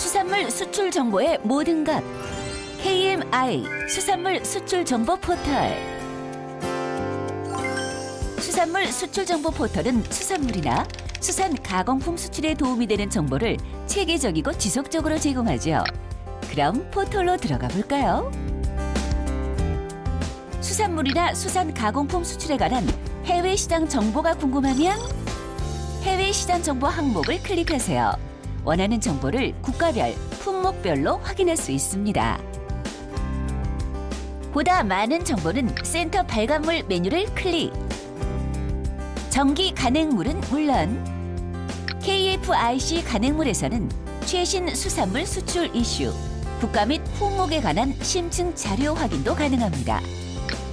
수산물 수출 정보의 모든 것. KMI 수산물 수출 정보 포털. 수산물 수출 정보 포털은 수산물이나 수산 가공품 수출에 도움이 되는 정보를 체계적이고 지속적으로 제공하죠. 그럼 포털로 들어가 볼까요? 수산물이나 수산 가공품 수출에 관한 해외 시장 정보가 궁금하면 해외 시장 정보 항목을 클릭하세요. 원하는 정보를 국가별, 품목별로 확인할 수 있습니다. 보다 많은 정보는 센터 발간물 메뉴를 클릭. 전기 간행물은 물론 KFIC 간행물에서는 최신 수산물 수출 이슈, 국가 및 품목에 관한 심층 자료 확인도 가능합니다.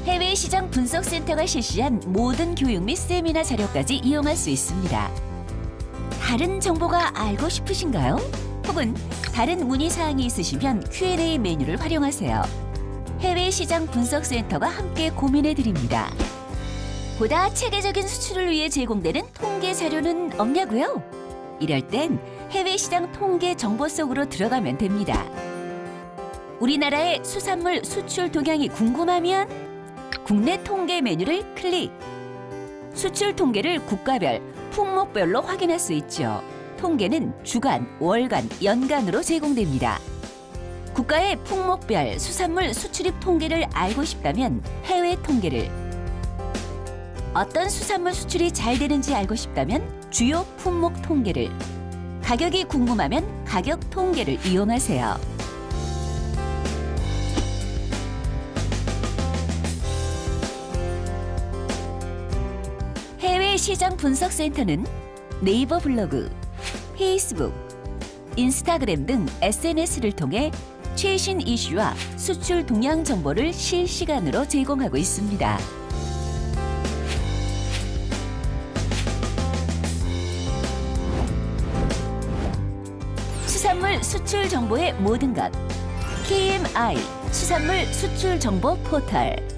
해외 시장 분석 센터가 실시한 모든 교육 및 세미나 자료까지 이용할 수 있습니다. 다른 정보가 알고 싶으신가요? 혹은 다른 문의 사항이 있으시면 Q&A 메뉴를 활용하세요. 해외 시장 분석 센터가 함께 고민해 드립니다. 보다 체계적인 수출을 위해 제공되는 통계 자료는 없냐고요? 이럴 땐 해외 시장 통계 정보 속으로 들어가면 됩니다. 우리나라의 수산물 수출 동향이 궁금하면 국내 통계 메뉴를 클릭. 수출 통계를 국가별, 품목별로 확인할 수 있죠. 통계는 주간, 월간, 연간으로 제공됩니다. 국가의 품목별 수산물 수출입 통계를 알고 싶다면 해외 통계를 어떤 수산물 수출이 잘 되는지 알고 싶다면 주요 품목 통계를 가격이 궁금하면 가격 통계를 이용하세요. 시장 분석 센터는 네이버 블로그, 페이스북, 인스타그램 등 SNS를 통해 최신 이슈와 수출 동향 정보를 실시간으로 제공하고 있습니다. 수산물 수출 정보의 모든 것. KMI 수산물 수출 정보 포털.